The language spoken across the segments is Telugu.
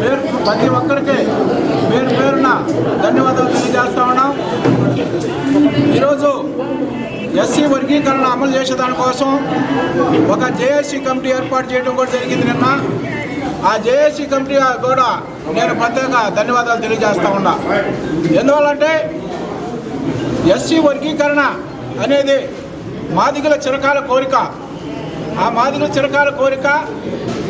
పేరు ప్రతి ఒక్కరికి పేరు పేరున ధన్యవాదాలు తెలియజేస్తా ఉన్నాం. ఈరోజు ఎస్సీ వర్గీకరణ అమలు చేసే దానికోసం ఒక జేఏసీ కమిటీ ఏర్పాటు చేయడం కూడా జరిగింది నిన్న. ఆ జేఏసీ కమిటీ కూడా నేను ప్రత్యేక ధన్యవాదాలు తెలియజేస్తా ఉన్నా. ఎందువల్లంటే ఎస్సీ వర్గీకరణ అనేది మాదిగల చిరకాల కోరిక. ఆ మాదిరి చిరకాల కోరిక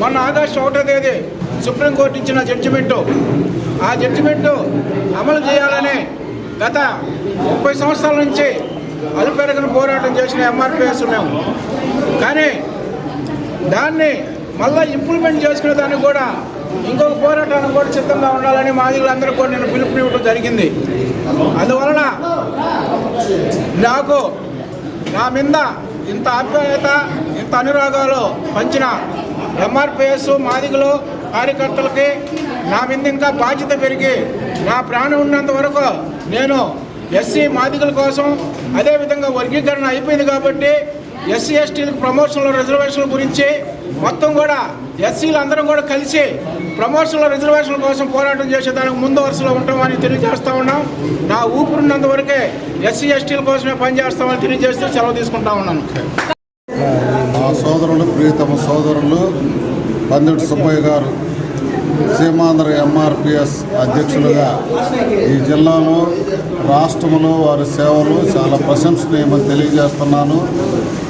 మొన్న ఆగస్టు ఒకటో తేదీ సుప్రీంకోర్టు ఇచ్చిన జడ్జిమెంటు ఆ జడ్జిమెంటు అమలు చేయాలని గత ముప్పై సంవత్సరాల నుంచి అలుపెరగని పోరాటం చేసిన ఎంఆర్పిఎస్ మేము కానీ దాన్ని మళ్ళీ ఇంప్లిమెంట్ చేసుకునే దానికి కూడా ఇంకొక పోరాటానికి కూడా సిద్ధంగా ఉండాలని మాదిగలందరూ కూడా నేను పిలుపునివ్వడం జరిగింది. అందువలన నాకు నా మీద ఇంత ఆప్యాయత ఇంత అనురాగాలు పంచిన ఎంఆర్పిఎస్ మాదిగలు కార్యకర్తలకి నా మీద ఇంకా బాధ్యత పెరిగి నా ప్రాణం ఉన్నంత వరకు నేను ఎస్సీ మాదిగల కోసం అదేవిధంగా వర్గీకరణ అయిపోయింది కాబట్టి ఎస్సీ ఎస్టీలకు ప్రమోషన్ల రిజర్వేషన్ల గురించి మొత్తం కూడా ఎస్సీలు అందరం కూడా కలిసి ప్రమోషన్ల రిజర్వేషన్ల కోసం పోరాటం చేసేదానికి ముందు వరుసలో ఉంటామని తెలియజేస్తూ ఉన్నాం. నా ఊపిరినంత వరకే ఎస్సీ ఎస్టీల కోసమే పనిచేస్తామని తెలియజేస్తూ సెలవు తీసుకుంటా ఉన్నాను. మా సోదరులు ప్రియతమ సోదరులు పందిటి సుబ్బయ్య గారు సీమాంధ్ర ఎంఆర్పిఎస్ అధ్యక్షులుగా ఈ జిల్లాలో రాష్ట్రంలో వారి సేవలు చాలా ప్రశంసనీయమని తెలియజేస్తున్నాను.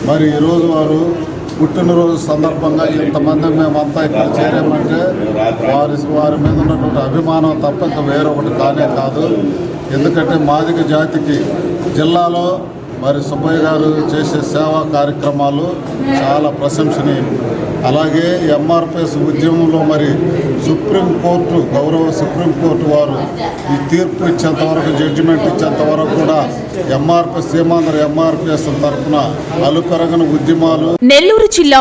మరి ఈరోజు వారు పుట్టినరోజు సందర్భంగా ఇంతమంది మేమంతా ఇక్కడ చేరామంటే వారి వారి మీద ఉన్నటువంటి అభిమానం తప్ప ఇంకా వేరొకటి కానే కాదు. ఎందుకంటే మాదిక జాతికి జిల్లాలో మరి సుబ్బయ్య గారు చేసే సేవా కార్యక్రమాలు చాలా ప్రశంసనీయం. అలాగే ఎంఆర్పిఎస్ ఉద్యమంలో మరి సుప్రీంకోర్టు గౌరవ సుప్రీంకోర్టు వారు ఈ తీర్పు ఇచ్చేంతవరకు జడ్జిమెంట్ ఇచ్చేంతవరకు కూడా ఎంఆర్పిఎస్ సీమాంధ్ర ఎంఆర్పిఎస్ తరఫున అలుపెరగని ఉద్యమాలు నెల్లూరు జిల్లా